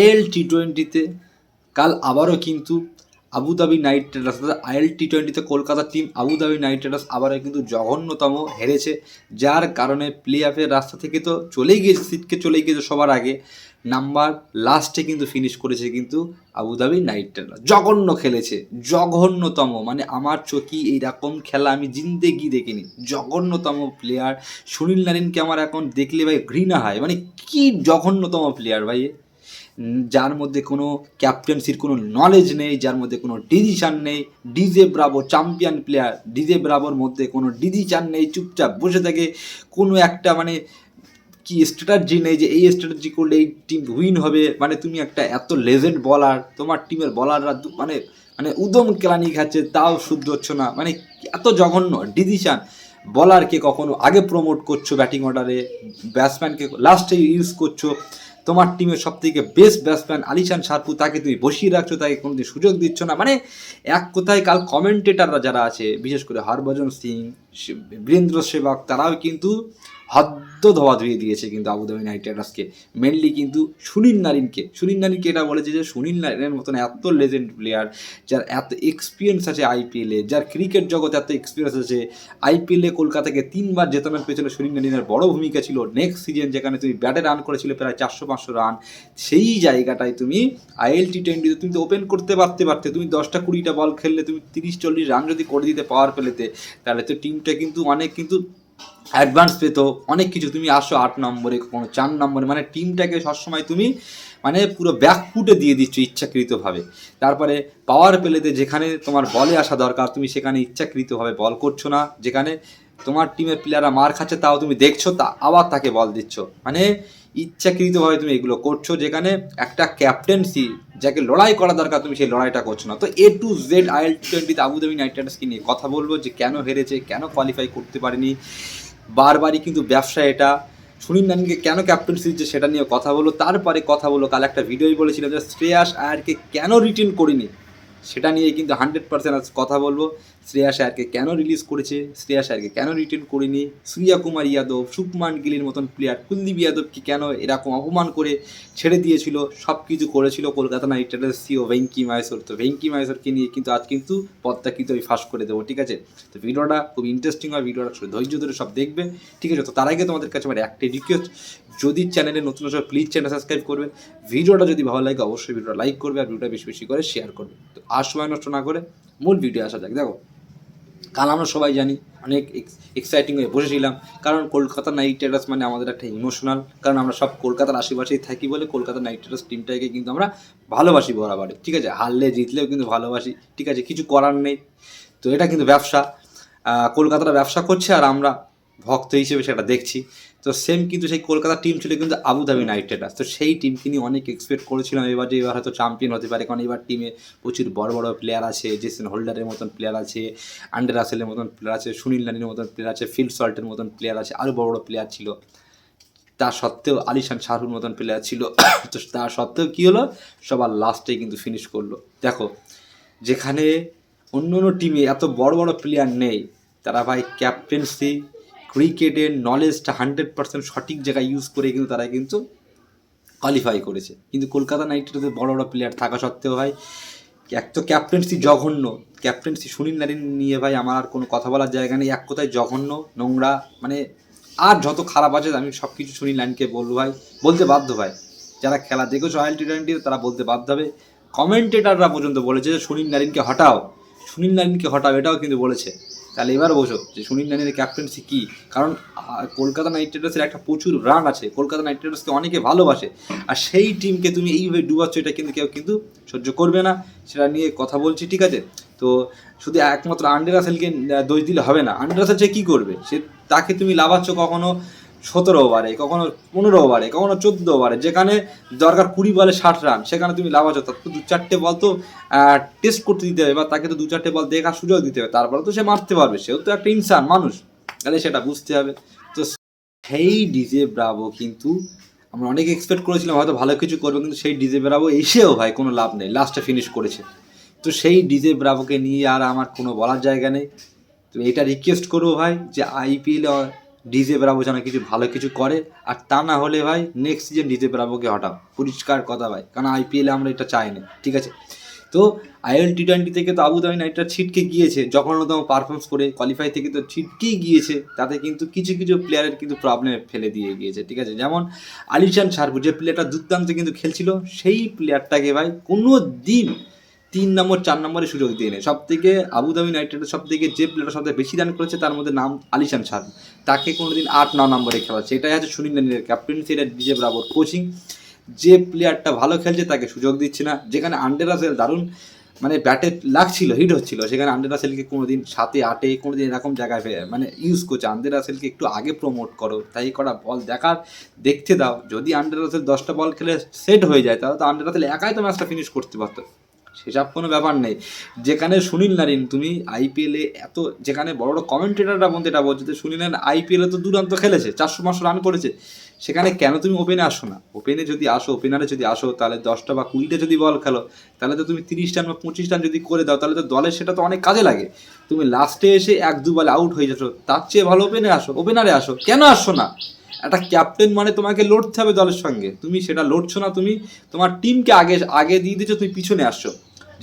IL T টোয়েন্টিতে কাল আবারও কিন্তু Abu Dhabi Knight Riders IL T টোয়েন্টিতে Kolkata team Abu Dhabi Knight Riders আবারও কিন্তু জঘন্যতম হেরেছে, যার কারণে প্লে অফের রাস্তা থেকে তো চলেই গিয়েছে, সিটকে চলেই গিয়েছে সবার আগে। নাম্বার লাস্টে কিন্তু ফিনিশ করেছে কিন্তু আবুধাবি নাইট রাইডার্স জঘন্য খেলেছে, জঘন্যতম মানে আমার চোখে এইরকম খেলা আমি জিন্দেগি দেখিনি। জঘন্যতম প্লেয়ার সুনীল নারিনকে আমার এখন দেখলে ভাই ঘৃণা হয় মানে কি জঘন্যতম প্লেয়ার ভাই যার মধ্যে কোনো ক্যাপ্টেন্সির কোনো নলেজ নেই, যার মধ্যে কোনো ডিসিশান নেই। DJ Bravo champion player DJ ব্রাভোর মধ্যে কোনো ডিসিশান নেই, চুপচাপ বসে থাকে। কোনো একটা মানে কি স্ট্র্যাটাজি নেই যে এই স্ট্র্যাটাজি করলে এই টিম উইন হবে। মানে তুমি একটা এত লেজেন্ড বলার তোমার টিমের বলাররা মানে মানে উদম কেলানি খাচ্ছে, তাও শুদ্ধ হচ্ছে না। মানে এত জঘন্য ডিসিশান বলারকে কখনো আগে প্রমোট করছ ব্যাটিং অর্ডারে ব্যাটসম্যানকে লাস্টে ইউজ করছ। তোমার টিমের সব থেকে বেস্ট ব্যাটসম্যান আলিশান সারপু তাকে তুমি বসিয়ে রাখছো, তাকে কোনোদিন সুযোগ দিচ্ছ না। মানে এক কোথায় কাল কমেন্টেটাররা যারা আছে, বিশেষ করে হরভজন সিং বীরেন্দ্র সেবক তারাও কিন্তু হদ্দ ধোয়া ধুয়ে দিয়েছে কিন্তু আবুধাবি নাইট রাইডার্সকে মেনলি কিন্তু সুনীল নারিনকে। সুনীল নারিনকে এটা বলেছে যে সুনীল নারিনের মতন এত লেজেন্ড প্লেয়ার যার এত এক্সপিরিয়েন্স আছে আইপিএলে যার ক্রিকেট জগতে এত এক্সপিরিয়েন্স আছে আইপিএলে কলকাতাকে তিনবার জেতানোর পেছনে সুনীল নারিনের, বড় ভূমিকা ছিল। নেক্সট সিজন যেখানে তুমি ব্যাটে রান করেছিলে প্রায় চারশো পাঁচশো রান সেই জায়গাটায় তুমি আইএল টি টোয়েন্টিতে তুমি তো ওপেন করতে পারতে পারতে, তুমি দশটা কুড়িটা বল খেললে, তুমি তিরিশ চল্লিশ রান যদি করে দিতে পাওয়ার পেলেতে তাহলে তো টিমটা কিন্তু অনেক কিন্তু অ্যাডভান্স পেত, অনেক কিছু। তুমি আসো আট নম্বরে, কোনো চার নম্বরে মানে টিমটাকে সবসময় তুমি মানে পুরো ব্যাকফুটে দিয়ে দিচ্ছ ইচ্ছাকৃতভাবে। তারপরে পাওয়ার পেলেতে যেখানে তোমার বলে আসা দরকার, তুমি সেখানে ইচ্ছাকৃতভাবে বল করছ না। যেখানে তোমার টিমের প্লেয়াররা মার খাচ্ছে, তাও তুমি দেখছ তা, আবার তাকে বল দিচ্ছ। মানে ইচ্ছাকৃতভাবে তুমি এগুলো করছ, যেখানে একটা ক্যাপ্টেন্সি যাকে লড়াই করা দরকার, তুমি সেই লড়াইটা করছ না। তো এ টু জেড আইএল টোয়েন্টিতে আবুধাবি নাইট রাইডার্সকে নিয়ে কথা বলব যে কেন হেরেছে, কেন কোয়ালিফাই করতে পারেনি। বারবারই কিন্তু ব্যবসা এটা। সুনীল নানিকে কেন ক্যাপ্টেন্সি দিচ্ছে সেটা নিয়ে কথা বলো তারপরে কথা বলো কাল একটা ভিডিওই বলেছিলাম যে শ্রেয়াস আয়ারকে কেন রিটেন করিনি, সেটা নিয়ে কিন্তু হান্ড্রেড পার্সেন্ট আজ কথা বলব। শ্রেয়াস আয়ারকে কেন রিলিজ করেছে? শ্রেয়া আয়ারকে কেন রিটেন করিনি? সূর্যা কুমার ইয়াদব শুভমান গিলের মতন প্লেয়ার কুলদীপ যাদবকে কেন এরকম অপমান করে ছেড়ে দিয়েছিল? সব কিছু করেছিল Kolkata Knight Riders CEO Venky Maheshwar. তো ভেঙ্কি মাহেশ্বরকে নিয়ে কিন্তু আজ কিন্তু পথটা কিন্তু আমি ফাঁস করে দেবো, ঠিক আছে? তো ভিডিওটা খুব ইন্টারেস্টিং হয়, ভিডিওটা ধৈর্য ধরে সব দেখবে, ঠিক আছে? তো তার আগে তোমাদের কাছে আমার একটা রিকোয়েস্ট যদি চ্যানেলে নতুন আসবে প্লিজ চ্যানেল সাবস্ক্রাইব করবে। ভিডিওটা যদি ভালো লাগে, অবশ্যই ভিডিওটা লাইক করবে আর ভিডিওটা বেশি বেশি করে শেয়ার করবে। তো আর সময় নষ্ট না করে মূল ভিডিও আসা যাক, দেখো। কাল আমরা সবাই জানি। অনেক এক্সাইটিং হয়ে বসেছিলাম। কারণ কলকাতা নাইট রাইডার্স মানে আমাদের একটা ইমোশনাল কারণ আমরা সব কলকাতার আশেপাশেই থাকি বলে কলকাতা নাইট রাইডার্স টিমটাকে কিন্তু আমরা ভালোবাসি বরাবরে ঠিক আছে? হারলে জিতলেও কিন্তু ভালোবাসি। ঠিক আছে? কিছু করার নেই। তো এটা কিন্তু ব্যবসা। কলকাতাটা ব্যবসা করছে আর আমরা ভক্ত হিসেবে সেটা দেখছি। তো সেম কিন্তু সেই কলকাতা টিম ছিল কিন্তু আবুধাবি নাইট রাইডার্স তো সেই টিমকে নিয়ে অনেক এক্সপেক্ট করেছিলাম এবার যে এবার হয়তো চ্যাম্পিয়ন হতে পারে। কারণ এবার টিমে প্রচুর বড় বড় প্লেয়ার আছে। জেসন হোল্ডারের মতন প্লেয়ার আছে আন্ডার রাসেলের মতন প্লেয়ার আছে সুনীল নানির মতন প্লেয়ার আছে ফিল সল্টের মতন প্লেয়ার আছে আরও বড় বড় প্লেয়ার ছিল। তা সত্ত্বেও আলিশান শাহরুর মতন প্লেয়ার ছিল। তো তা সত্ত্বেও কী হলো? সবার লাস্টে কিন্তু ফিনিশ করল। দেখো, যেখানে অন্য অন্য টিমে এত বড় বড় প্লেয়ার নেই, তারা ভাই ক্যাপ্টেন্সি ক্রিকেটের নলেজটা হান্ড্রেড পার্সেন্ট সঠিক জায়গায় ইউজ করে কিন্তু তারা কিন্তু কোয়ালিফাই করেছে। কিন্তু কলকাতা নাইট রাইডার্সে বড় বড় প্লেয়ার থাকা সত্ত্বেও ভাই, এক তো ক্যাপ্টেন্সি জঘন্য। ক্যাপ্টেন্সি সুনীল নারিন নিয়ে ভাই আমার আর কোনো কথা বলার জায়গা নেই। এক কথায় জঘন্য, নোংরা মানে আর যত খারাপ আছে আমি সব কিছু সুনীল নারিনকে বলব ভাই। বলতে বাধ্য ভাই। যারা খেলা দেখেছ রয়্যাল টি টোয়েন্টি তারা বলতে বাধ্য হবে। কমেন্টেটাররা পর্যন্ত বলেছে যে সুনীল নারিনকে হটাও। সুনীল নারিনকে হটাও, এটাও কিন্তু বলেছে। তাহলে এবার বোঝো যে সুনীল নানির ক্যাপ্টেন্সি কী? কারণ কলকাতা নাইট রাইডার্সের একটা প্রচুর রান আছে। কলকাতা নাইট রাইডার্সকে অনেকে ভালোবাসে। আর সেই টিমকে তুমি এইভাবে ডুবাচ্ছ, এটা কিন্তু কেউ কিন্তু সহ্য করবে না। সেটা নিয়ে কথা বলছি, ঠিক আছে? তো শুধু একমাত্র আন্ডার রাসেলকে দোষ দিলে হবে না। আন্ডার আসেল সে কী করবে? সে তাকে তুমি লাভাচ্ছ কখনো? সতেরো ওভারে কখনো পনেরো ওভারে কখনো চোদ্দ ওভারে যেখানে দরকার কুড়ি বলে ষাট রান সেখানে তুমি লাভাচ্ছ তার তো দু চারটে বল তো টেস্ট করতে দিতে হবে বা তাকে তো দু চারটে বল দেখার সুযোগ দিতে হবে, তারপরে তো সে মারতে পারবে। সেও তো একটা ইনসান মানুষ। তাহলে সেটা বুঝতে হবে। তো সেই ডিজে ব্রাভো কিন্তু আমরা অনেক এক্সপেক্ট করেছিলাম হয়তো ভালো কিছু করবে, কিন্তু সেই ডিজে ব্রাভো এসেও ভাই কোনো লাভ নেই লাস্টে ফিনিশ করেছে। তো সেই ডিজে ব্রাভোকে নিয়ে আর আমার কোনো বলার জায়গা নেই। তো এটা রিকোয়েস্ট করব ভাই যে আইপিএলে ডিজে ব্রাভো যেন কিছু ভালো কিছু করে। আর তা না হলে ভাই নেক্সট সিজন ডিজে ব্রাভোকে হটাও। পরিষ্কার কথা ভাই, কারণ আইপিএলে আমরা এটা চাই না, ঠিক আছে? তো আইএল টি টোয়েন্টি থেকে তো আবুধাবি নাইটটা ছিটকে গিয়েছে জঘন্যতম পারফর্মেন্স করে কোয়ালিফাই থেকে তো ছিটকেই গিয়েছে, তাতে কিন্তু কিছু কিছু প্লেয়ারের কিন্তু প্রবলেমে ফেলে দিয়ে গিয়েছে, ঠিক আছে? যেমন আলিশান সারবু, যে প্লেয়ারটা দুর্দান্ত কিন্তু খেলছিল, সেই প্লেয়ারটাকে ভাই কোনো দিন তিন নম্বর, চার নম্বরে সুযোগ দিয়ে নেয় সব থেকে আবুধাবি নাইটেডের সব থেকে যে প্লেয়ারটা সবথেকে বেশি রান করেছে, তার মধ্যে নাম আলিশান সাদ তাকে কোনোদিন আট, ন নম্বরে খেলাচ্ছে এটাই হচ্ছে সুনীল নানির ক্যাপ্টেন সেটা ডিজে ব্রাভোর কোচিং যে প্লেয়ারটা ভালো খেলছে, তাকে সুযোগ দিচ্ছে না। যেখানে আন্ডার রাসেল দারুণ মানে ব্যাটে লাগছিল হিট হচ্ছিল, সেখানে আন্ডার রাসেলকে কোনোদিন সাতে, আটে, কোনোদিন এরকম জায়গায় মানে ইউজ করছে। আন্ডার একটু আগে প্রমোট করো, তাই করা বল দেখার, দেখতে দাও। যদি আন্ডার রাসেল দশটা বল খেলে সেট হয়ে যায়, তাহলে তো আন্ডার রাসেল একাই তো ম্যাচটা ফিনিশ করতে পারতো। সেসব কোনো ব্যাপার নেই। যেখানে সুনীল নারিন, তুমি আইপিএলে এত, যেখানে বড় বড় কমেন্টেটাররা বলতে এটা বলছে যে, সুনীল নারিন আইপিএলে তো দুরান্ত খেলেছে, চারশো পাঁচশো রান করেছে। সেখানে কেন তুমি ওপেনে আসো না? ওপেনে যদি আসো ওপেনারে যদি আসো, তাহলে দশটা বা কুড়িটা যদি বল খেলো, তাহলে তো তুমি তিরিশ রান বা পঁচিশ রান যদি করে দাও, তাহলে তো দলের সেটা তো অনেক কাজে লাগে। তুমি লাস্টে এসে এক, দু বলে আউট হয়ে যাচ্ছ, তার চেয়ে ভালো ওপেনে আসো ওপেনারে আসো, কেন আসছো না? একটা ক্যাপ্টেন মানে তোমাকে লড়তে হবে দলের সঙ্গে। তুমি সেটা লড়ছো না, তুমি তোমার টিমকে আগে আগে দিয়ে দিচ্ছ তুমি পিছনে আসছো।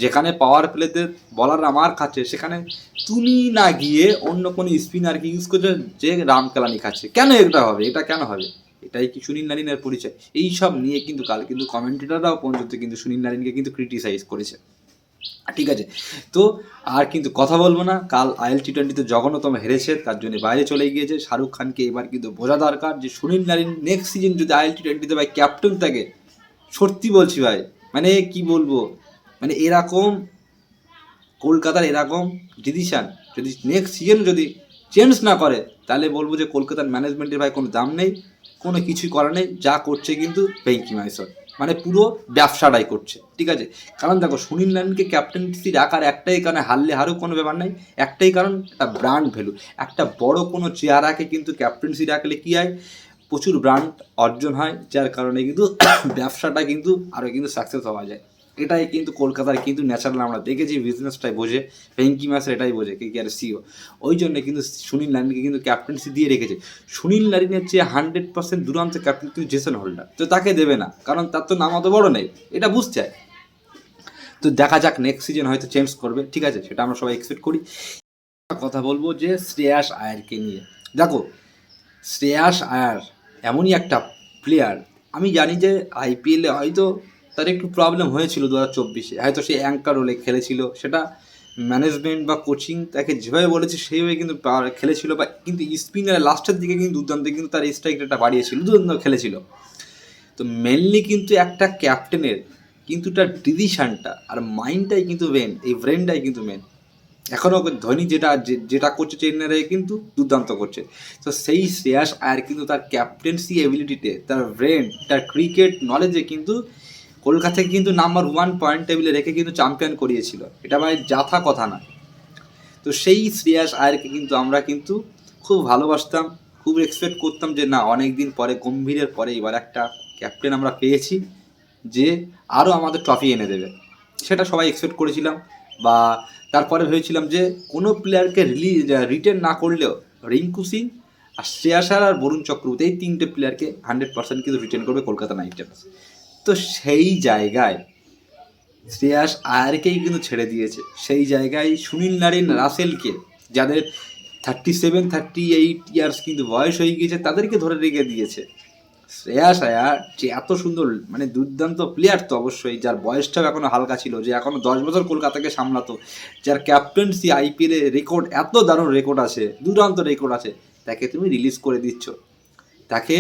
যেখানে পাওয়ার প্লেতে বলাররা আমার খাচ্ছে, সেখানে তুমি না গিয়ে অন্য কোনো স্পিনারকে ইউজ করছ যে রাম কেলানি খাচ্ছে। কেন এটা হবে? এটা কেন হবে? এটাই কি সুনীল নারিনের পরিচয়? এই সব নিয়ে কিন্তু কাল কিন্তু কমেন্টেটাররাও পর্যন্ত কিন্তু সুনীল নারিনকে কিন্তু ক্রিটিসাইজ করেছে। ঠিক আছে? তো আর কিন্তু কথা বলব না। কাল আইএল টি টোয়েন্টিতে জঘন্যতম হেরেছে, তার জন্য বাইরে চলে গিয়েছে। শাহরুখ খানকে এবার কিন্তু বোঝা দরকার যে সুনীল নারিন নেক্সট সিজন যদি আইএল টি টোয়েন্টিতে ভাই ক্যাপ্টেন থাকে, সত্যি বলছি ভাই মানে কি বলব? মানে এরকম, কলকাতার এরকম ডিসিশন যদি নেক্সট সিজন যদি চেঞ্জ না করে, তাহলে বলব যে কলকাতার ম্যানেজমেন্টের ভাই কোনো দাম নেই, কোনো কিছুই করার নেই, যা করছে কিন্তু ভেঙ্কি মাইসর মানে পুরো ব্যবসাটাই করছে, ঠিক আছে? কারণ দেখো, সুনীল নারায়ণকে ক্যাপ্টেন্সি রাখার একটাই কারণে, হারলে হারুক কোনো ব্যাপার নাই, একটাই কারণ একটা ব্র্যান্ড ভ্যালু একটা বড় কোনো চেয়ারাকে কিন্তু ক্যাপ্টেন্সি রাখলে কী হয়? প্রচুর ব্র্যান্ড অর্জন হয়, যার কারণে কিন্তু ব্যবসাটা কিন্তু আরও কিন্তু সাকসেস হওয়া যায়। এটাই কিন্তু কলকাতার কিন্তু ন্যাচারাল, আমরা দেখেছি বিজনেসটাই বোঝে ভেঙ্কি মাসের এটাই বোঝে, কে কে আর সিও ওই জন্য কিন্তু সুনীল নারিনকে কিন্তু ক্যাপ্টেন্সি দিয়ে রেখেছে। সুনীল নারিনের চেয়ে হান্ড্রেড পার্সেন্ট দুরান্ত ক্যাপ্টেন কিন্তু জেসন হোল্ডার তো তাকে দেবে না, কারণ তার তো নাম অত বড় নেই, এটা বুঝতে হয়। তো দেখা যাক নেক্সট সিজন হয়তো চেঞ্জ করবে, ঠিক আছে? সেটা আমরা সবাই এক্সপেক্ট করি। কথা বলব যে শ্রেয়াস আয়ারকে নিয়ে। দেখো, শ্রেয়াস আয়ার এমনই একটা প্লেয়ার আমি জানি যে আইপিএলে হয়তো তার একটু প্রবলেম হয়েছিল দু হাজার চব্বিশে। হয়তো সে অ্যাঙ্কার রোলে খেলেছিল। সেটা ম্যানেজমেন্ট বা কোচিং তাকে যেভাবে বলেছে, সেইভাবে কিন্তু খেলেছিল বা কিন্তু স্পিনার লাস্টের দিকে কিন্তু দুর্দান্ত কিন্তু তার স্ট্রাইক রেটটা বাড়িয়েছিল, দুর্দান্ত খেলেছিল। তো মেনলি কিন্তু একটা ক্যাপ্টেনের কিন্তু তার ডিসিশনটা আর মাইন্ডটাই কিন্তু মেন এই ব্রেনটাই কিন্তু মেন এখনও ধোনি যেটা যেটা করছে চেন্নাইয়ে কিন্তু দুর্দান্ত করছে। তো সেই শ্রেয়াস আয়ার কিন্তু তার ক্যাপ্টেন্সি এবিলিটিতে তার ব্রেন তার ক্রিকেট নলেজে কিন্তু কলকাতাকে কিন্তু নাম্বার ওয়ান পয়েন্ট টেবিলে রেখে কিন্তু চ্যাম্পিয়ন করিয়েছিল। এটা ভাই যাথা কথা না তো সেই শ্রেয়াস আয়ারকে কিন্তু আমরা কিন্তু খুব ভালোবাসতাম, খুব এক্সপেক্ট করতাম যে না অনেক দিন পরে, গম্ভীরের পরে এবার একটা ক্যাপ্টেন আমরা পেয়েছি যে আরও আমাদের ট্রফি এনে দেবে। সেটা সবাই এক্সপেক্ট করেছিলাম বা তারপরে ভেবেছিলাম যে কোনো প্লেয়ারকে রিলি রিটার্ন না করলেও রিঙ্কু সিং আর শ্রেয়াস আর বরুণ চক্রবর্তী, এই তিনটে প্লেয়ারকে হান্ড্রেড পার্সেন্ট কিন্তু রিটার্ন করবে কলকাতা নাইট রাইডার্স তো সেই জায়গায় শ্রেয়াস আয়ারকেই কিন্তু ছেড়ে দিয়েছে। সেই জায়গায় সুনীল নারিন রাসেলকে, যাদের thirty seven thirty eight years কিন্তু বয়স হয়ে গিয়েছে, তাদেরকে ধরে রেখে দিয়েছে। শ্রেয়াস আয়ার যে এত সুন্দর মানে দুর্দান্ত প্লেয়ার তো অবশ্যই, যার বয়সটাও এখনও হালকা ছিল, যে এখনও দশ বছর কলকাতাকে সামলাতো, যার ক্যাপ্টেন্সি আইপিএলে রেকর্ড এত দারুণ রেকর্ড আছে, দুর্দান্ত রেকর্ড আছে, তাকে তুমি রিলিজ করে দিচ্ছ। তাকে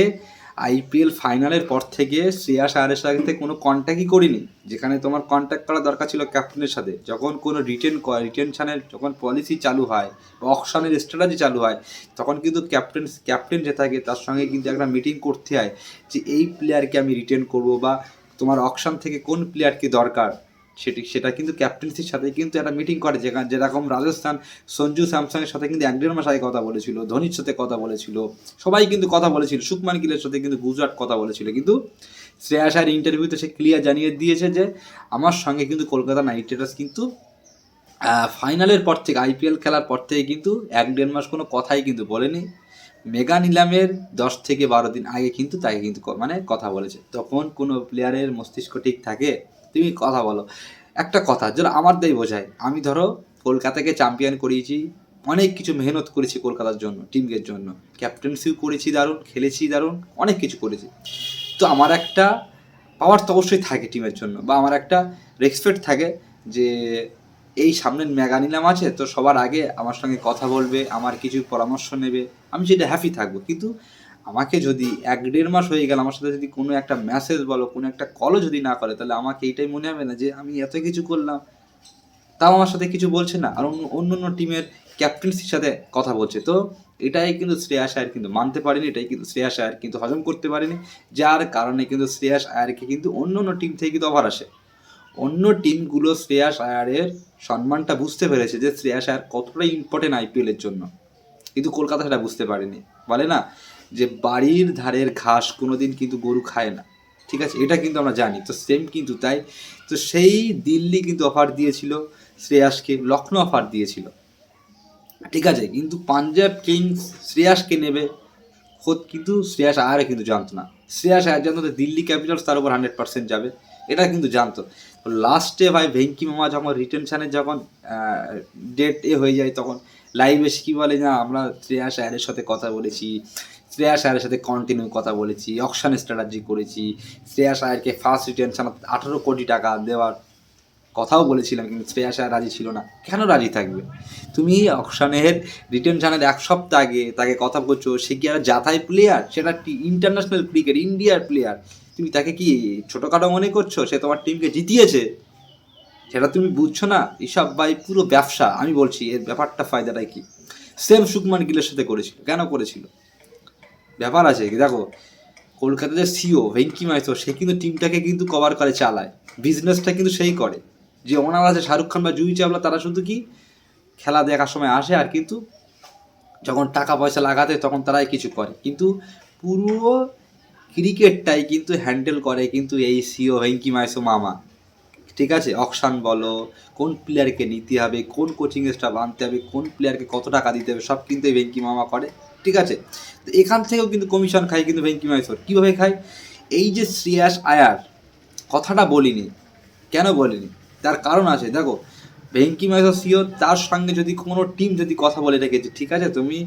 আইপিএল ফাইনালের পর থেকে শ্রেয়া আয়ারের সাথে কোনো কন্ট্যাক্টই করিনি। যেখানে তোমার কন্ট্যাক্ট করা দরকার ছিল ক্যাপ্টেনের সাথে। যখন কোনো রিটেন রিটেনশানের যখন পলিসি চালু হয় বা অকশনের স্ট্র্যাটাজি চালু হয়, তখন কিন্তু ক্যাপ্টেন ক্যাপ্টেন যে থাকে, তার সঙ্গে কিন্তু একটা মিটিং করতে হয় যে এই প্লেয়ারকে আমি রিটেন করব বা তোমার অকশন থেকে কোন প্লেয়ারকে দরকার। সেটি, সেটা কিন্তু ক্যাপ্টেন্সির সাথে কিন্তু একটা মিটিং করে, যেখানে যেরকম রাজস্থান সঞ্জু স্যামসাংয়ের সাথে কিন্তু এক দেড় মাস আগে কথা বলেছিল, ধোনির সাথে কথা বলেছিল, সবাই কিন্তু কথা বলেছিল সুকমান গিলের সাথে কিন্তু গুজরাট কথা বলেছিল। কিন্তু শ্রেয়াস আয়ার ইন্টারভিউতে সে ক্লিয়ার জানিয়ে দিয়েছে যে, আমার সঙ্গে কিন্তু কলকাতা নাইট রাইডার্স কিন্তু ফাইনালের পর থেকে আইপিএল খেলার পর থেকে কিন্তু এক দেড় মাস কোনো কথাই কিন্তু বলেনি। মেগা নিলামের দশ থেকে বারো দিন আগে কিন্তু তাকে কিন্তু মানে কথা বলেছে। তখন কোনো প্লেয়ারের মস্তিষ্ক ঠিক থাকে? তুমি কথা বলো। একটা কথা, যেন আমার দায় বোঝায়। আমি ধরো কলকাতাকে চ্যাম্পিয়ন করিয়েছি, অনেক কিছু মেহনত করেছি কলকাতার জন্য টিমের জন্য। ক্যাপ্টেন্সিও করেছি দারুণ, খেলেছি দারুণ, অনেক কিছু করেছি। তো আমার একটা পাওয়ার তো অবশ্যই থাকে টিমের জন্য, বা আমার একটা রেসপেক্ট থাকে যে এই সামনের মেগা নিলাম আছে, তো সবার আগে আমার সঙ্গে কথা বলবে, আমার কিছু পরামর্শ নেবে, আমি সেটা হ্যাপি থাকব। কিন্তু আমাকে যদি এক দেড় মাস হয়ে গেল, আমার সাথে যদি কোনো একটা মেসেজ বলো, কোনো একটা কলও যদি না করে, তাহলে আমাকে এইটাই মনে হবে না যে আমি এত কিছু করলাম। তাও আমার সাথে কিছু বলছে না, আর অন্য অন্য অন্য টিমের ক্যাপ্টেন্সির সাথে কথা বলছে। তো এটাই কিন্তু শ্রেয়াস আয়ার কিন্তু মানতে পারেনি, এটাই কিন্তু শ্রেয়াস আয়ার কিন্তু হজম করতে পারেনি, যার কারণে কিন্তু শ্রেয়াস আয়ারকে কিন্তু অন্য অন্য টিম থেকে কিন্তু অফার আসে। অন্য টিমগুলো শ্রেয়াস আয়ারের সম্মানটা বুঝতে পেরেছে যে শ্রেয়াস আয়ার কতটা ইম্পর্টেন্ট আইপিএলের জন্য। কিন্তু কলকাতা সেটা বুঝতে পারেনি। বলে না? যে বাড়ির ধারের ঘাস কোনোদিন কিন্তু গরু খায় না। ঠিক আছে? এটা কিন্তু আমরা জানি। তো সেম কিন্তু তাই। তো সেই দিল্লি কিন্তু অফার দিয়েছিল শ্রেয়াসকে লখনৌ অফার দিয়েছিল। ঠিক আছে? কিন্তু পাঞ্জাব কিংস শ্রেয়াসকে নেবে। খোদ কিন্তু শ্রেয়াস আয়ারও কিন্তু জানতো না। শ্রেয়াস আয়ার জানতো দিল্লি ক্যাপিটালস তার উপর হান্ড্রেড পার্সেন্ট যাবে। এটা কিন্তু জানতো। লাস্টে ভাই ভেঙ্কি মামা যখন রিটেনশানের যখন ডেট এ হয়ে যায় তখন লাইভ এসে কী বলে না, আমরা শ্রেয়াস আয়ারের সাথে কথা বলেছি। শ্রেয়াস আয়ারের সাথে কন্টিনিউ কথা বলেছি অকশন স্ট্র্যাটাজি করেছি। শ্রেয়া আয়ারকে ফার্স্ট রিটেনশন আঠারো কোটি টাকা দেওয়ার কথাও বলেছিলাম, কিন্তু শ্রেয়া আয়ার রাজি ছিল না। কেন রাজি থাকবে? তুমি অকশনের রিটেনশনের এক সপ্তাহ আগে তাকে কথা বলছো, সে কি আর জাথাই প্লেয়ার সেটা ইন্টারন্যাশনাল ক্রিকেট ইন্ডিয়ার প্লেয়ার তুমি তাকে কি ছোটোখাটো মনে করছ? সে তোমার টিমকে জিতিয়েছে? সেটা তুমি বুঝছ না? এসব ভাই পুরো ব্যবসা, আমি বলছি, এর ব্যাপারটা ফায়দাটা কি? সেম সুকমান গিলের সাথে করেছিল। কেন করেছিল? ব্যাপার আছে দেখো কলকাতাতে সিও ভেঙ্কি মাইসো, সে কিন্তু টিমটাকে কিন্তু কভার করে, চালায়। বিজনেসটা কিন্তু সেই করে। যে ওনার আছে, শাহরুখ খান বা জুই চাবলা তারা শুধু কি খেলা দেখার সময় আসে আর কিন্তু যখন টাকা পয়সা লাগাতে, তখন তারাই কিছু করে। কিন্তু পুরো ক্রিকেটটাই কিন্তু হ্যান্ডেল করে কিন্তু এই সিও ভেঙ্কি মাইসো মামা। ঠিক আছে? অকশান বলো, কোন প্লেয়ারকে নিতে হবে, কোন কোচিং স্টাফ আনতে হবে, কোন প্লেয়ারকে কত টাকা দিতে হবে, সব কিন্তু এই ভেঙ্কি মামা করে। ঠিক আছে? তো এখান থেকেও কিন্তু কমিশন খায়, কিন্তু ভেঙ্কি মাইসোর। কীভাবে খায়? এই যে শ্রেয়াস আয়ার, কথাটা বলিনি। কেন বলিনি? তার কারণ আছে, দেখো, ভেঙ্কি মাইসো সিও তার সঙ্গে যদি কোনো টিম যদি কথা বলে রেখেছে, ঠিক আছে? তুমি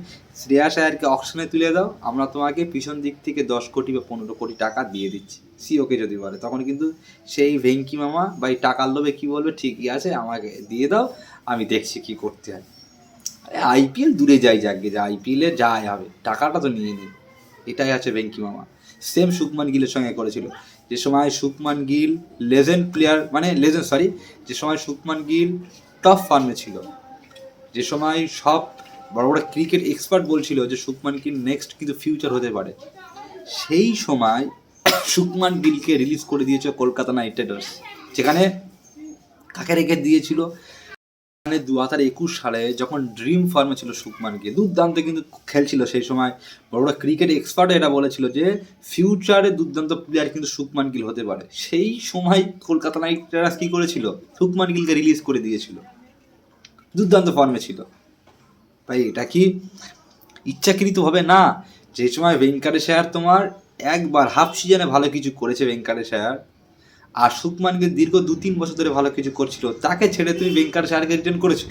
শ্রেয়াস আয়ারকে অকশনে তুলে দাও, আমরা তোমাকে পিছন দিক থেকে দশ কোটি বা পনেরো কোটি টাকা দিয়ে দিচ্ছি সিওকে যদি বলে। তখন কিন্তু সেই ভেঙ্কি মামা বা এই টাকার লোভে কী বলবে? ঠিকই আছে, আমাকে দিয়ে দাও, আমি দেখছি কি করতে হয়। আইপিএল দূরে যাই, যাকে যে আইপিএলে যাই হবে। টাকাটা তো নিয়ে নিই এটাই আছে ভেঙ্কি মামা সেম শুকমান গিলের সঙ্গে করেছিল। যে সময় শুকমান গিল লেজেন্ড প্লেয়ার মানে লেজেন্ড সরি যে সময় শুকমান গিল টপ ফার্মে ছিল। যে সময় সব বড় বড় ক্রিকেট এক্সপার্ট বলছিল যে শুকমান গিল নেক্সট কিন্তু ফিউচার হতে পারে। সেই সময় শুকমান গিলকে রিলিজ করে দিয়েছে কলকাতা নাইট রাইডার্স। যেখানে কাকে রেখে দিয়েছিল? মানে দু হাজার একুশ সালে যখন ড্রিম ফার্মে ছিল শুকমান গিল, দুর্দান্ত কিন্তু খেলছিল সেই সময়। বড় বড় ক্রিকেট এক্সপার্ট এটা বলেছিল যে ফিউচারে দুর্দান্ত প্লেয়ার কিন্তু শুকমান গিল হতে পারে। সেই সময় কলকাতা নাইট রাইডার্স কী করেছিল? শুকমান গিলকে রিলিজ করে দিয়েছিল। দুর্দান্ত ফর্মে ছিল। তাই এটা কি ইচ্ছাকৃতভাবে না? যে সময় ভেঙ্কাটেশ আয়ার তোমার একবার হাফ সিজনে ভালো কিছু করেছে ভেঙ্কাটেশ আয়ার আর সুকমানকে দীর্ঘ দু তিন বছর ধরে ভালো কিছু করছিল, তাকে ছেড়ে তুমি ভেঙ্কাটেশ আয়ারকে রিটার্ন করেছ?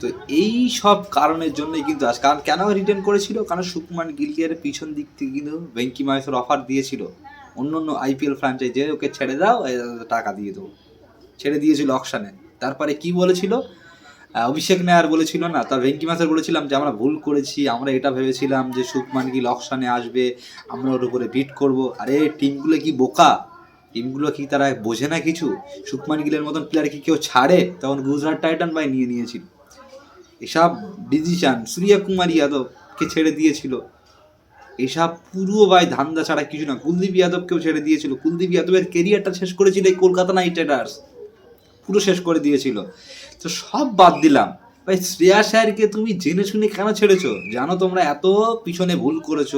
তো এই সব কারণের জন্যই কিন্তু আজ কারণ কেন রিটার্ন করেছিল? কারণ সুকুমান গিলকের পিছন দিক থেকে কিন্তু ভেঙ্কি মাহেশ্বর অফার দিয়েছিল। অন্য অন্য আইপিএল ফ্রাঞ্চাইজে ওকে ছেড়ে দাও টাকা দিয়ে দেবো। ছেড়ে দিয়েছিল অকশানে তারপরে কি বলেছিল? অভিষেক নায়ার বলেছিল না তার ভেঙ্কি মাসের বলেছিলাম যে, আমরা ভুল করেছি, আমরা এটা ভেবেছিলাম যে সুকমান গিল অকশানে আসবে, আমরা ওর উপরে বিট করব। আরে, টিমগুলো কি বোকা? টিমগুলো কি তারা বোঝে না কিছু? সুকমান গিলের মতন প্লেয়ার কি কেউ ছাড়ে? তখন গুজরাট টাইটান বাই নিয়ে নিয়েছিল। এসব ডিসিশন সূর্য কুমার যাদবকে ছেড়ে দিয়েছিল। এসব পুরো ভাই ধান্দা ছাড়া কিছু না। কুলদীপ যাদবকেও ছেড়ে দিয়েছিল। কুলদীপ যাদবের কেরিয়ারটা শেষ করেছিল এই কলকাতা নাইট রাইডার্স। পুরো শেষ করে দিয়েছিল। তো সব বাদ দিলাম। ভাই, শ্রেয়া স্যারকে তুমি জেনে শুনে কেন ছেড়েছো? জানো তোমরা এত পিছনে ভুল করেছ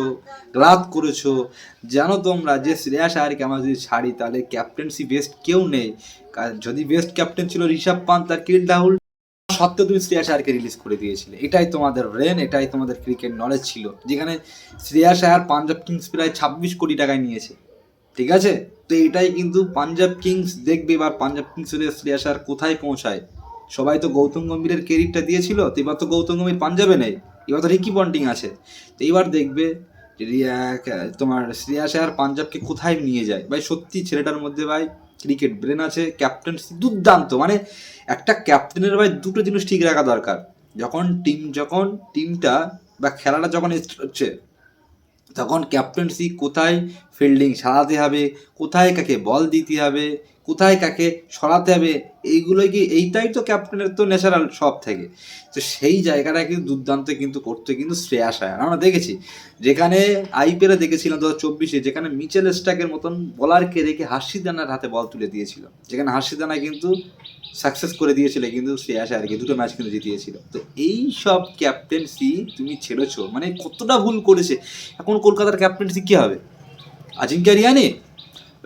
রাত করেছ। জানো তোমরা যে শ্রেয়া স্যারকে আমরা যদি ছাড়ি, তাহলে ক্যাপ্টেন্সি বেস্ট কেউ নেই। যদি বেস্ট ক্যাপ্টেন ছিল ঋষভ পান্ত আর কিল রাহুল সত্ত্বেও তুমি শ্রেয়া আয়ারকে রিলিজ করে দিয়েছিলে। এটাই তোমাদের ব্রেন এটাই তোমাদের ক্রিকেট নলেজ ছিল। যেখানে শ্রেয়া আয়ার পাঞ্জাব কিংস প্রায় ছাব্বিশ কোটি টাকায় নিয়েছে। ঠিক আছে? তো এটাই কিন্তু পাঞ্জাব কিংস দেখবে এবার পাঞ্জাব কিংস হলে শ্রেয়াস আয়ার কোথায় পৌঁছায়। সবাই তো গৌতম গম্ভীরের ক্রেডিটটা দিয়েছিল, তো এবার তো গৌতম গম্ভীর পাঞ্জাবে নেই। এবার তো রিকি পন্টিং আছে। তো এবার দেখবে তোমার শ্রেয়াস আয়ার পাঞ্জাবকে কোথায় নিয়ে যায়? ভাই, সত্যি ছেলেটার মধ্যে ভাই ক্রিকেট ব্রেন আছে, ক্যাপ্টেন্সি দুর্দান্ত। মানে একটা ক্যাপ্টেনের ভাই দুটো জিনিস ঠিক রাখা দরকার। যখন টিম, যখন টিমটা বা খেলাটা যখন হচ্ছে, তখন ক্যাপ্টেন্সি কোথায় ফিল্ডিং সারাতে হবে, কোথায় কাকে বল দিতে হবে, কোথায় কাকে সরাতে হবে, এইগুলোই কি, এইটাই তো ক্যাপ্টেনের তো ন্যাচারাল সব থেকে। তো সেই জায়গাটা কিন্তু দুর্দান্ত কিন্তু করতে কিন্তু শ্রেয়াস আয়ার আমরা দেখেছি, যেখানে আইপিএলে দেখেছিলাম দু হাজার চব্বিশে, যেখানে মিচেল স্ট্যাকের মতন বলারকে রেখে হাসিদানার হাতে বল তুলে দিয়েছিল। যেখানে হাসিদানা কিন্তু সাকসেস করে দিয়েছিল, কিন্তু শ্রেয়াস আয়ারকে দুটো ম্যাচ কিন্তু জিতিয়েছিল। তো এই সব ক্যাপ্টেন্সি তুমি ছেড়েছো মানে কতটা ভুল করেছে, এখন কলকাতার ক্যাপ্টেন্সি কী হবে? আজিঙ্কা রিয়ানি?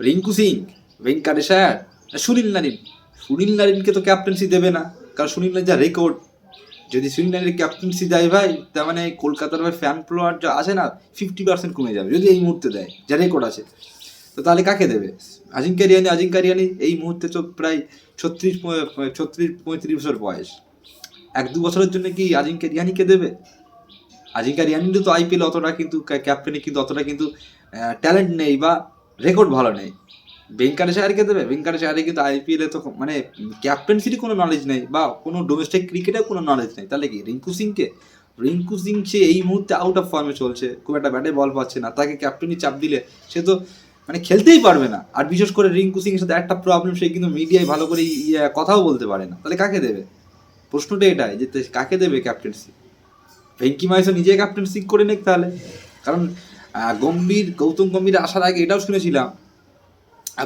রিঙ্কু সিং ভেঙ্কাটেশ আয়ার সুনীল নারিন? সুনীল নারিনকে তো ক্যাপ্টেন্সি দেবে না, কারণ সুনীল নারিন যা রেকর্ড যদি সুনীল নারিনের ক্যাপ্টেন্সি দেয় ভাই, তার মানে কলকাতার ভাই ফ্যান ফলোয়ার যা আছে না ফিফটি পার্সেন্ট কমে যাবে, যদি এই মুহূর্তে দেয়, যা রেকর্ড আছে। তো তাহলে কাকে দেবে? আজিঙ্কা রিয়ানি আজিঙ্কা রিয়ানি, এই মুহূর্তে তো প্রায় ছত্রিশ ছত্রিশ পঁয়ত্রিশ বছর বয়স। এক দু বছরের জন্য কি আজিঙ্কা রিয়ানিকে দেবে? আজিঙ্কা রিয়ানির তো আইপিএল অতটা কিন্তু ক্যাপ্টেনে কিন্তু অতটা কিন্তু ট্যালেন্ট নেই বা রেকর্ড ভালো নেই। ভেঙ্কাটেশ আয়ারকে দেবে? ভেঙ্কাটেশ আয়ারে কিন্তু আইপিএলে তো মানে ক্যাপ্টেন্সিরই কোনো নলেজ নেই বা কোনো ডোমেস্টিক ক্রিকেটেও কোনো নলেজ নেই। তাহলে কি রিঙ্কু সিংকে রিঙ্কু সিং সে এই মুহূর্তে আউট অফ ফর্মে চলছে। খুব একটা ব্যাটে বল পাচ্ছে না। তাকে ক্যাপ্টেনই চাপ দিলে সে তো মানে খেলতেই পারবে না। আর বিশেষ করে রিঙ্কু সিং এর সাথে একটা প্রবলেম সে কিন্তু মিডিয়ায় ভালো করে ইয়ে কথাও বলতে পারে না। তাহলে কাকে দেবে? প্রশ্নটা এটাই যে কাকে দেবে ক্যাপ্টেন্সি ভেঙ্কি মাইসও নিজে ক্যাপ্টেন্সি করে নেক তাহলে। কারণ গম্ভীর, গৌতম গম্ভীর আসার আগে এটাও শুনেছিলাম।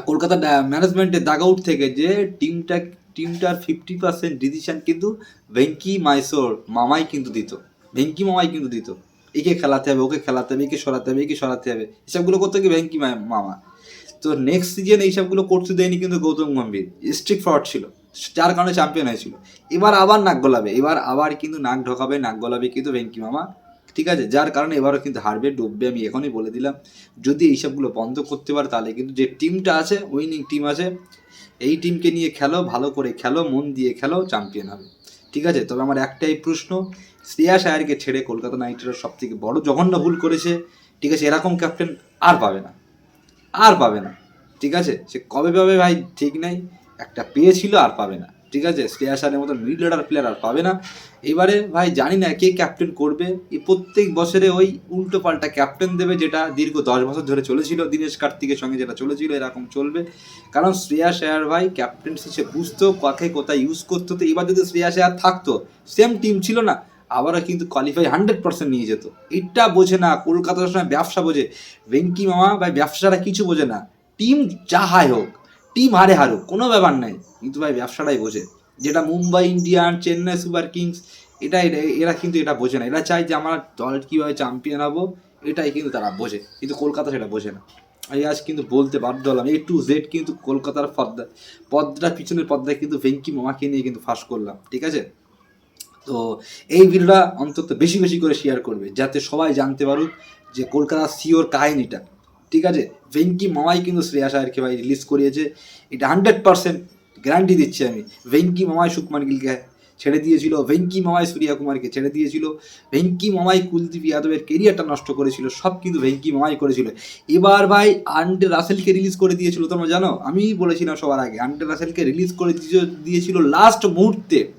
কলকাতা ম্যানেজমেন্টের দাগ আউট থেকে যে টিমটা টিমটার ফিফটি পার্সেন্ট ডিসিশন কিন্তু ভেঙ্কি মাইসোর মামাই কিন্তু দিত। ভেঙ্কি মামাই কিন্তু দিত। একে খেলাতে হবে, ওকে খেলাতে হবে, একে সরাতে হবে, একে সরাতে হবে। এসবগুলো করতে কি ভেঙ্কি মামা। তো নেক্সট সিজন এইসবগুলো করতে দেয়নি কিন্তু গৌতম গম্ভীর। স্ট্রিক ফ্রড ছিল। যার কারণে চ্যাম্পিয়ন হয়েছিল। এবার আবার নাক গলাবে। এবার আবার কিন্তু নাক ঢোকাবে, নাক গলাবে কিন্তু ভেঙ্কি মামা। ঠিক আছে? যার কারণে এবারও কিন্তু হারবে, ডুববে, আমি এখনই বলে দিলাম। যদি এইসবগুলো বন্ধ করতে পারে, তাহলে কিন্তু যে টিমটা আছে উইনিং টিম আছে, এই টিমকে নিয়ে খেলো, ভালো করে খেলো, মন দিয়ে খেলো চ্যাম্পিয়ন হবে। ঠিক আছে? তবে আমার একটাই প্রশ্ন শ্রেয়াস আয়ারকে ছেড়ে কলকাতা নাইট রাইডার্স সব থেকে বড় জঘন্য ভুল করেছে, ঠিক আছে? এরকম ক্যাপ্টেন আর পাবে না। আর পাবে না। ঠিক আছে? সে কবে পাবে ভাই? ঠিক নাই। একটা পেয়েছিল, আর পাবে না। ঠিক আছে? শ্রেয়াস আয়ারের মতো অর্ডার প্লেয়ার আর পাবে না। এবারে ভাই জানি না কে ক্যাপ্টেন করবে। প্রত্যেক বছরে ওই উল্টো পাল্টা ক্যাপ্টেন দেবে যেটা দীর্ঘ দশ বছর ধরে চলেছিল। দীনেশ কার্তিকের সঙ্গে যেটা চলেছিল, এরকম চলবে। কারণ শ্রেয়া আয়ার ভাই ক্যাপ্টেন্সি সে বুঝতো কাকে কোথায় ইউজ করতো। তো এবার যদি শ্রেয়া আয়ার থাকতো সেম টিম ছিল না, আবারও কিন্তু কোয়ালিফাই হান্ড্রেড পার্সেন্ট নিয়ে যেত। এটা বোঝে না, কলকাতার সময় ব্যবসা বোঝে। ভেঙ্কি মামা ভাই ব্যবসাটা কিছু বোঝে না। টিম যা হায় হোক টিম হারে হারুক, কোনো ব্যাপার নাই। কিন্তু ভাই, ব্যবসাটাই বোঝে। যেটা Mumbai, Indian, Chennai, Super Kings, এটা এরা কিন্তু এটা বোঝে না। এরা চায় যে, আমার দল কীভাবে চ্যাম্পিয়ন হব, এটাই কিন্তু তারা বোঝে। কিন্তু কলকাতা সেটা বোঝে না। আমি আজ কিন্তু বলতে বাধ্য হলাম এ টু জেড কিন্তু কলকাতার পদ্মা, পদ্মার পিছনের পদ্মায় কিন্তু ভেঙ্কি মামাকে নিয়ে কিন্তু ফাঁস করলাম, ঠিক আছে? তো এই ভিডিওটা অন্তত বেশি বেশি করে শেয়ার করবে, যাতে সবাই জানতে পারুক যে কলকাতার সিওর কাহিনীটা। ঠিক আছে? ভেঙ্কি মামাই কিন্তু শ্রেয়াস আয়ারকে ভাই রিলিজ করিয়েছে। এটা হান্ড্রেড পার্সেন্ট গ্যারান্টি দিচ্ছি আমি। ভেঙ্কি মামাই সুকুমার গিলকে ছেড়ে দিয়েছিল। ভেঙ্কি মামাই সূর্যা কুমারকে ছেড়ে দিয়েছিল। ভেঙ্কি মামাই কুলদীপ যাদবের কেরিয়ারটা নষ্ট করেছিল। সব কিন্তু ভেঙ্কি মামাই করেছিল। এবার ভাই আন্ডে রাসেলকে রিলিজ করে দিয়েছিল তোমরা জানো? আমি বলেছিলাম সবার আগে আন্ডে রাসেলকে রিলিজ করে দিয়ে- দিয়েছিল লাস্ট মুহূর্তে।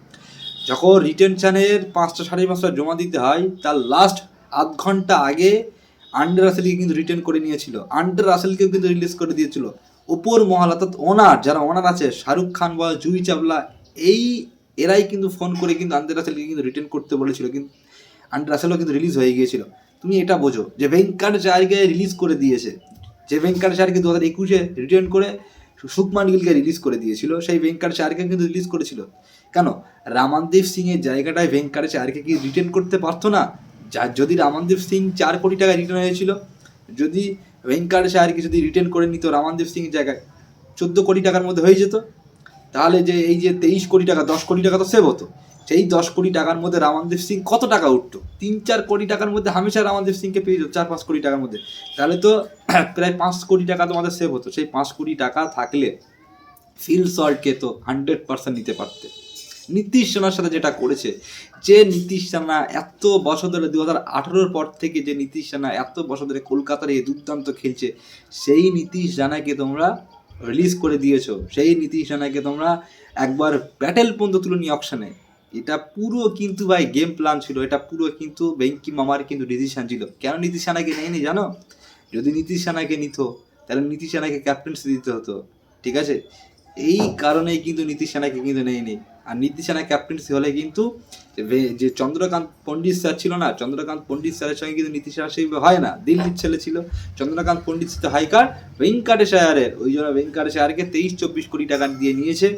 যখন রিটেনশনের পাঁচটা সাড়ে পাঁচটা জমা দিতে হয়, তার লাস্ট আধ ঘণ্টা আগে আন্ডার রাসেলকে কিন্তু রিটার্ন করে নিয়েছিল। আন্ডার রাসেলকেও কিন্তু রিলিজ করে দিয়েছিল। ওপর মহল, অর্থাৎ ওনার যারা ওনার আছে, শাহরুখ খান বল জুই চাবলা, এই এরাই কিন্তু ফোন করে কিন্তু আন্ডার রাসেলকে কিন্তু রিটার্ন করতে বলেছিল। কিন্তু আন্ডার রাসেলও কিন্তু রিলিজ হয়ে গিয়েছিল। তুমি এটা বোঝো যে ভেঙ্কাট চারকে রিলিজ করে দিয়েছে। যে ভেঙ্কাট চারকে দু হাজার একুশে রিটার্ন করে সুকমান গিলকে রিলিজ করে দিয়েছিল, সেই ভেঙ্কাট চারকে কিন্তু রিলিজ করেছিল। কেন? রামানদীপ সিং এর জায়গাটায় ভেঙ্কাট চারকে কি রিটার্ন করতে পারতো না? যা যদি রামানদীপ সিং চার কোটি টাকা রিটার্ন হয়েছিল, যদি ভেঙ্কাট চারকে যদি রিটার্ন করে নিত রামানদীপ সিং জায়গায়, চোদ্দ কোটি টাকার মধ্যে হয়ে যেত। তাহলে যে এই যে তেইশ কোটি টাকা, দশ কোটি টাকা তো সেভ হতো। সেই দশ কোটি টাকার মধ্যে রামানদীপ সিং কত টাকা উঠতো? তিন চার কোটি টাকার মধ্যে হামেশা রামানদীপ সিংকে পেয়ে যেত, চার পাঁচ কোটি টাকার মধ্যে। তাহলে তো প্রায় পাঁচ কোটি টাকা তোমাদের সেভ হতো। সেই পাঁচ কোটি টাকা থাকলে ফিল সল্টকে তো হান্ড্রেড পার্সেন্ট নিতে পারতে। নীতিশ রানার সাথে যেটা করেছে, যে নীতিশ রানা এত বছর ধরে দু হাজার আঠারোর পর থেকে যে নীতিশ রানা এত বছর ধরে কলকাতার এই দুর্দান্ত খেলছে, সেই নীতিশ রানাকে তোমরা রিলিজ করে দিয়েছ। সেই নীতিশ রানাকে তোমরা একবার ব্যাটেল পর্যন্ত তুলে নিয়ে অপশানে এটা পুরো কিন্তু ভাই গেম প্ল্যান ছিল, এটা পুরো কিন্তু বেঙ্কি মামার কিন্তু ডিসিশন ছিল। কেন নীতিশ রানাকে নেয়নি জানো? যদি নীতিশ রানাকে নিত, তাহলে নীতিশ রানাকে ক্যাপ্টেন্সি দিতে হতো, ঠিক আছে? এই কারণেই কিন্তু নীতিশ সেনাকে কিন্তু নেয়নি। আর নীতিশ সেনা ক্যাপ্টেন্সি হলে কিন্তু যে চন্দ্রকান্ত পণ্ডিত স্যার ছিল না, চন্দ্রকান্ত পণ্ডিত স্যারের সঙ্গে কিন্তু নীতিশ সেনা সেইভাবে হয় না। দিল্লির ছেলে ছিল। চন্দ্রকান্ত পণ্ডিত ছিল হাইকার। ভেঙ্কাটেশ আয়ারের ওই জন্য ভেঙ্কাটেশ আয়ারকে তেইশ, চব্বিশ কোটি টাকা দিয়ে নিয়েছে।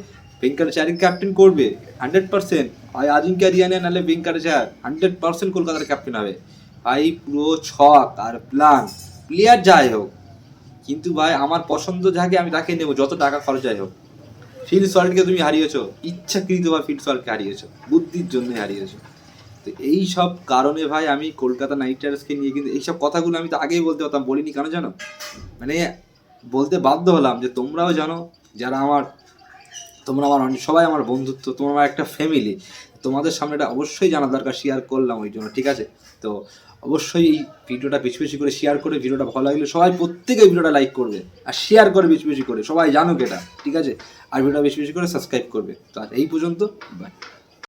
ভেঙ্কাটেশ আয়ারকে ক্যাপ্টেন করবে হান্ড্রেড পার্সেন্ট হয় আজিঙ্কা রিয়ানে নাহলে ভেঙ্কাটেশ আয়ার হান্ড্রেড পার্সেন্ট কলকাতার ক্যাপ্টেন হবে। ভাই, পুরো ছক আর প্ল্যান প্লেয়ার যাই হোক। কিন্তু ভাই, আমার পছন্দ যাকে আমি তাকে নেব, যত টাকা খরচ যাই হোক। ফিল সল্টকে তুমি হারিয়েছো, ইচ্ছাকৃতভাবে ফিল সল্টকে হারিয়েছো, বুদ্ধির জন্য হারিয়েছো। তো এই সব কারণে ভাই আমি কলকাতা নাইট রাইডার্সকে নিয়ে কিন্তু এইসব কথাগুলো আমি তো আগেই বলতে পারতাম, বলিনি, কেন জানো? মানে বলতে বাধ্য হলাম যে তোমরাও জানো, যারা আমার, তোমরা আমার সবাই আমার বন্ধুত্ব, তোমরা আমার একটা ফ্যামিলি তোমাদের সামনে এটা অবশ্যই জানা দরকার শেয়ার করলাম ওই জন্য, ঠিক আছে? তো অবশ্যই এই ভিডিওটা বেশি বেশি করে শেয়ার করে, ভিডিওটা ভালো লাগলে সবাই প্রত্যেকে ভিডিওটা লাইক করবে, আর শেয়ার করে বেশি বেশি করে, সবাই জানুক এটা, ঠিক আছে? আর ভিডিওটা বেশি বেশি করে সাবস্ক্রাইব করবে। তো আর এই পর্যন্ত বাই